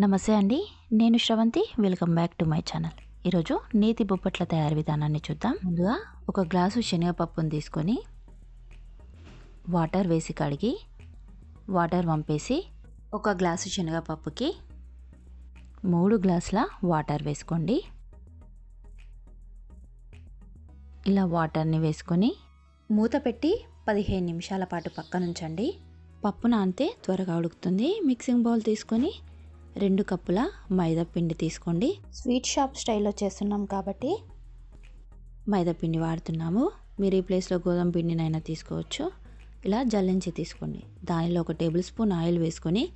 నమస్తే అండి నేను Sravanthi welcome back to my channel. ఈరోజు నేతి బొప్పట్ల తయారీ విధానాన్ని చూద్దాం. ముందుగా ఒక గ్లాసు శనగపప్పును తీసుకొని వాటర్ వేసి కడిగి వాటర్ వంపేసి ఒక గ్లాసు శనగపప్పుకి మూడు గ్లాసుల వాటర్ వేసుకోండి. ఇలా వాటర్ని వేసుకొని మూత పెట్టి పదిహేను నిమిషాల పాటు పక్కనుంచండి. పప్పు నానితే త్వరగా ఉడుకుతుంది. మిక్సింగ్ బౌల్ తీసుకొని రెండు కప్పుల మైదా పిండి తీసుకోండి. స్వీట్ షాప్ స్టైల్లో చేస్తున్నాం కాబట్టి మైదా పిండి వాడుతున్నాము. మీరు ఈ ప్లేస్లో గోధుమ పిండినైనా తీసుకోవచ్చు. ఇలా జల్లించి తీసుకోండి. దానిలో ఒక టేబుల్ స్పూన్ ఆయిల్ వేసుకొని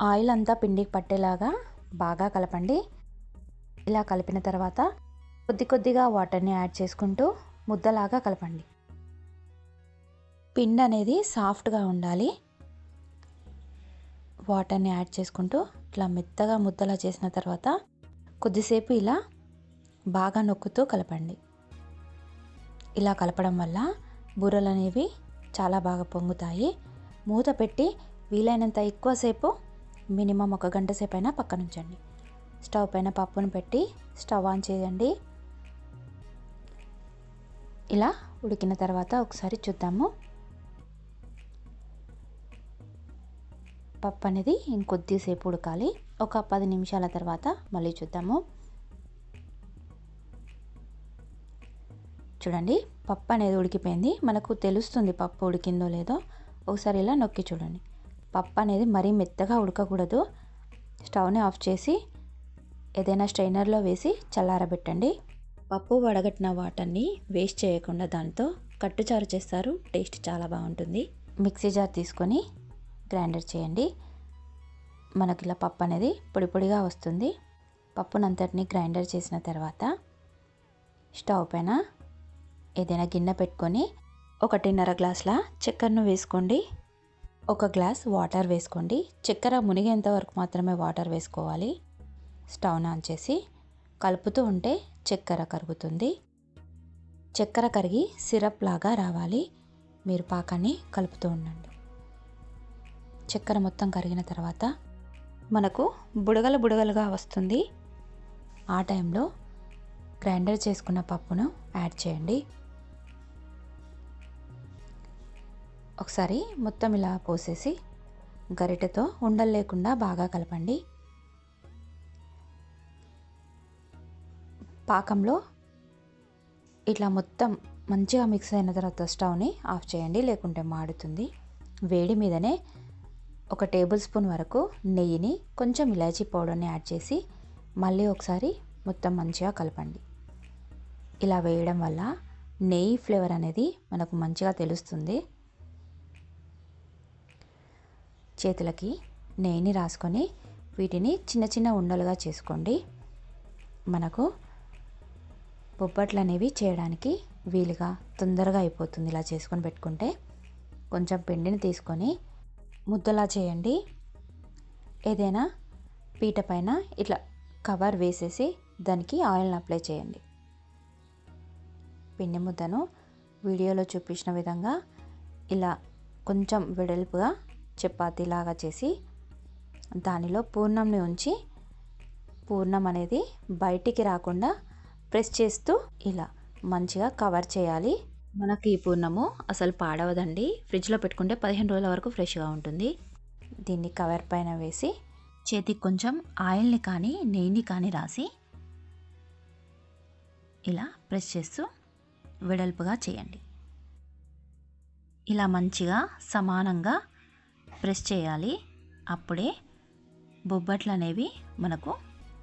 ఆయిల్ అంతా పిండికి పట్టేలాగా బాగా కలపండి. ఇలా కలిపిన తర్వాత కొద్ది కొద్దిగా వాటర్ని యాడ్ చేసుకుంటూ ముద్దలాగా కలపండి. పిండి అనేది సాఫ్ట్గా ఉండాలి. వాటర్ని యాడ్ చేసుకుంటూ ఇట్లా మెత్తగా ముద్దలా చేసిన తర్వాత కొద్దిసేపు ఇలా బాగా నొక్కుతూ కలపండి. ఇలా కలపడం వల్ల బూరలు అనేవి చాలా బాగా పొంగుతాయి. మూత పెట్టి వీలైనంత ఎక్కువసేపు మినిమం ఒక గంట సేపు అయినా పక్కన ఉంచండి స్టవ్ పైన పప్పును పెట్టి స్టవ్ ఆన్ చేయండి. ఇలా ఉడికిన తర్వాత ఒకసారి చూద్దాము. పప్పు అనేది ఇంకొద్దిసేపు ఉడకాలి. ఒక పది నిమిషాల తర్వాత మళ్ళీ చూద్దాము. చూడండి పప్పు అనేది ఉడికిపోయింది. మనకు తెలుస్తుంది పప్పు ఉడికిందో లేదో. ఒకసారి ఇలా నొక్కి చూడండి. పప్పు అనేది మరీ మెత్తగా ఉడకకూడదు. స్టవ్ని ఆఫ్ చేసి ఏదైనా స్ట్రైనర్లో వేసి చల్లారబెట్టండి. పప్పు వడగట్టిన వాటర్ని వేస్ట్ చేయకుండా దాంతో కట్టుచారు చేస్తారు. టేస్ట్ చాలా బాగుంటుంది. మిక్సీ జార్ తీసుకొని గ్రైండర్ చేయండి. మనకి ఇలా పప్పు అనేది పొడి పొడిగా వస్తుంది. పప్పునంతటిని గ్రైండర్ చేసిన తర్వాత స్టవ్ పైన ఏదైనా గిన్నె పెట్టుకొని ఒకటిన్నర గ్లాసుల చక్కెరను వేసుకోండి. ఒక గ్లాస్ వాటర్ వేసుకోండి. చక్కెర మునిగేంత వరకు మాత్రమే వాటర్ వేసుకోవాలి. స్టవ్ ఆన్ చేసి కలుపుతూ ఉంటే చక్కెర కరుగుతుంది. చక్కెర కరిగి సిరప్ లాగా రావాలి. మీరు పాకాన్ని కలుపుతూ ఉండండి. చక్కెర మొత్తం కరిగిన తర్వాత మనకు బుడగలు బుడగలుగా వస్తుంది. ఆ టైంలో గ్రైండర్ చేసుకున్న పప్పును యాడ్ చేయండి. ఒకసారి మొత్తం ఇలా పోసేసి గరిటెతో ఉండలు లేకుండా బాగా కలపండి. పాకంలో ఇట్లా మొత్తం మంచిగా మిక్స్ అయిన తర్వాత స్టవ్ని ఆఫ్ చేయండి లేకుంటే మాడుతుంది. వేడి మీదనే ఒక టేబుల్ స్పూన్ వరకు నెయ్యిని కొంచెం ఇలాచీ పౌడర్ని యాడ్ చేసి మళ్ళీ ఒకసారి మొత్తం మంచిగా కలపండి. ఇలా వేయడం వల్ల నెయ్యి ఫ్లేవర్ అనేది మనకు మంచిగా తెలుస్తుంది. చేతులకి నెయ్యిని రాసుకొని వీటిని చిన్న చిన్న ఉండలుగా చేసుకోండి. మనకు బొబ్బట్లు అనేవి చేయడానికి వీలుగా తొందరగా అయిపోతుంది ఇలా చేసుకొని పెట్టుకుంటే. కొంచెం పిండిని తీసుకొని ముద్దలా చేయండి. ఏదైనా పీట పైన ఇట్లా కవర్ వేసేసి దానికి ఆయిల్ని అప్లై చేయండి. పిండి ముద్దను వీడియోలో చూపించిన విధంగా ఇలా కొంచెం వెడల్పుగా చపాతీలాగా చేసి దానిలో పూర్ణంని ఉంచి పూర్ణం అనేది బయటికి రాకుండా ప్రెస్ చేస్తూ ఇలా మంచిగా కవర్ చేయాలి. మనకి ఈ పూర్ణము అసలు పాడవదండి. ఫ్రిడ్జ్లో పెట్టుకుంటే పదిహేను రోజుల వరకు ఫ్రెష్గా ఉంటుంది. దీన్ని కవర్ పైన వేసి చేతికి కొంచెం ఆయిల్ని కానీ నెయ్యిని కానీ రాసి ఇలా ప్రెస్ చేస్తూ వెడల్పుగా చేయండి. ఇలా మంచిగా సమానంగా ప్రెస్ చేయాలి. అప్పుడే బొబ్బట్లు అనేవి మనకు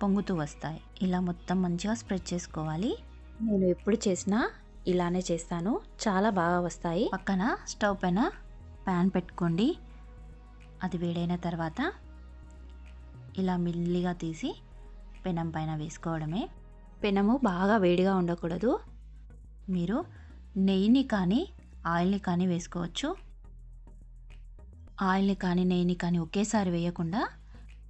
పొంగుతూ వస్తాయి. ఇలా మొత్తం మంచిగా స్ప్రెడ్ చేసుకోవాలి. నేను ఎప్పుడు చేసినా ఇలానే చేస్తాను. చాలా బాగా వస్తాయి. పక్కన స్టవ్ పైన ప్యాన్ పెట్టుకోండి. అది వేడైన తర్వాత ఇలా మిల్లిగా తీసి పెనం పైన వేసుకోవడమే. పెనము బాగా వేడిగా ఉండకూడదు. మీరు నెయ్యిని కానీ ఆయిల్ని కానీ వేసుకోవచ్చు. ఆయిల్ని కానీ నెయ్యిని కానీ ఒకేసారి వేయకుండా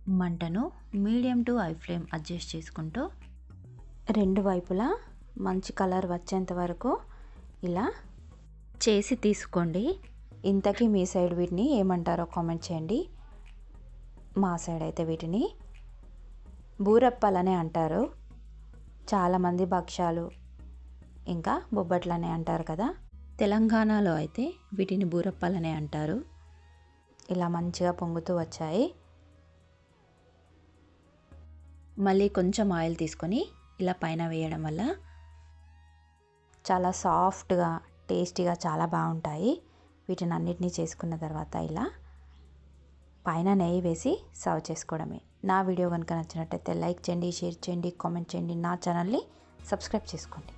మంటను medium to high flame adjust చేసుకుంటూ రెండు వైపులా మంచి కలర్ వచ్చేంత వరకు ఇలా చేసి తీసుకోండి. ఇంతకీ మీ సైడ్ వీటిని ఏమంటారో కామెంట్ చేయండి. మా సైడ్ అయితే వీటిని బూరప్పలనే అంటారు. చాలామంది భక్ష్యాలు ఇంకా బొబ్బట్లనే అంటారు కదా. తెలంగాణలో అయితే వీటిని బూరప్పలనే అంటారు. ఇలా మంచిగా పొంగుతూ వచ్చాయి. మళ్ళీ కొంచెం ఆయిల్ తీసుకొని ఇలా పైన వేయడం వల్ల చాలా సాఫ్ట్గా టేస్టీగా చాలా బాగుంటాయి. వీటిని అన్నిటినీ చేసుకున్న తర్వాత ఇలా పైన నెయ్యి వేసి సర్వ్ చేసుకోవడమే. నా వీడియో కనుక నచ్చినట్టయితే లైక్ చేయండి షేర్ చేయండి కామెంట్ చేయండి. నా ఛానల్ని సబ్స్క్రైబ్ చేసుకోండి.